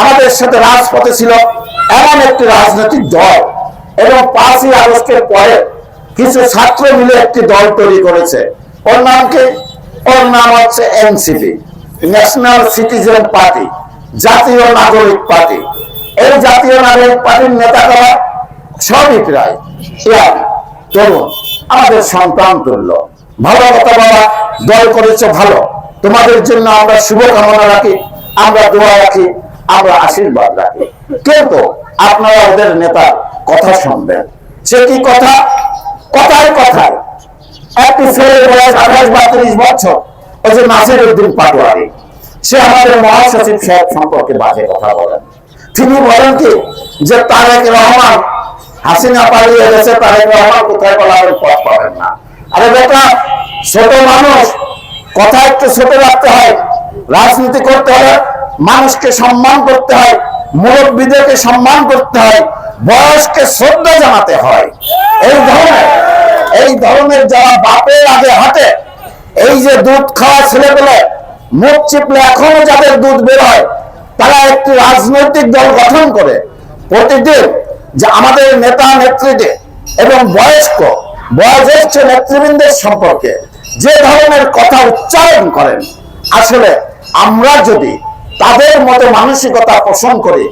আমাদের সাথে রাজপথে ছিল এমন একটি রাজনৈতিক দল। এবং পাঁচই আগস্টের পরে কিছু ছাত্র মিলে একটি দল তৈরি করেছে। ওর নাম কি? ওর নাম হচ্ছে এনসিপি, ন্যাশনাল সিটিজেন পার্টি, জাতীয় নাগরিক পার্টি। এই জাতীয় নাগরিক পার্টির নেতারা সবই প্রায় তরুণ, আমাদের সন্তান তুল্য। ভালো কথা বলা, দল করেছে ভালো। তোমাদের জন্য আমরা শুভকামনা রাখি, আমরা দোয়া রাখি। আমরা আশীর্বাদ রাখি। কিন্তু আপনারা ওদের নেতার কথা শুনবেন। সে কি কথা? কথায় কথায় একটি ছেলের বয়স আঠাশ বা ত্রিশ বছর। ওই যে নাসির উদ্দিন পাটোয়ারি। সে আমাদের মহাসচিব সাহেব সম্পর্কে বাজে কথা বলেন। তিনি বলেন কি, যে তারেক রহমান, হাসিনা পালিয়ে গেছে, তারেক রহমান কোথায় পালাবেন পথ পাবেন না। আরে বেটা, ছোট মানুষ, কথা একটু ছোট রাখতে হয়। রাজনীতি করতে হলে মানুষকে সম্মান করতে হয়, মুরব্বীদেরকে সম্মান করতে হয়, বয়সকে শ্রদ্ধা জানাতে হয়। এই ধরনের এই ধরনের যারা বাপের আগে হাঁটে, এই যে দুধ খাওয়া ছেলেগুলো মুখ চিপলে এখনও যাদের দুধ বের হয়, তারা একটি রাজনৈতিক দল গঠন করে। প্রতিদিন যে আমাদের নেতা নেত্রীদের এবং বয়স্ক, বয়োজ্যেষ্ঠ নেতৃবৃন্দের সম্পর্কে যে ধরনের কথা উচ্চারণ করেন, আসলে আমরা যদি তাদের মতো মানসিকতা পোষণ করে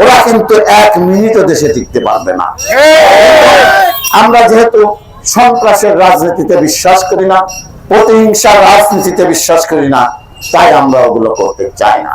ওরা কিন্তু এক মিনিটও দেশে টিকতে পারবে না। আমরা যেহেতু সন্ত্রাসের রাজনীতিতে বিশ্বাস করি না, প্রতিহিংসার রাজনীতিতে বিশ্বাস করি না, তাই আমরা ওগুলো করতে চাই না।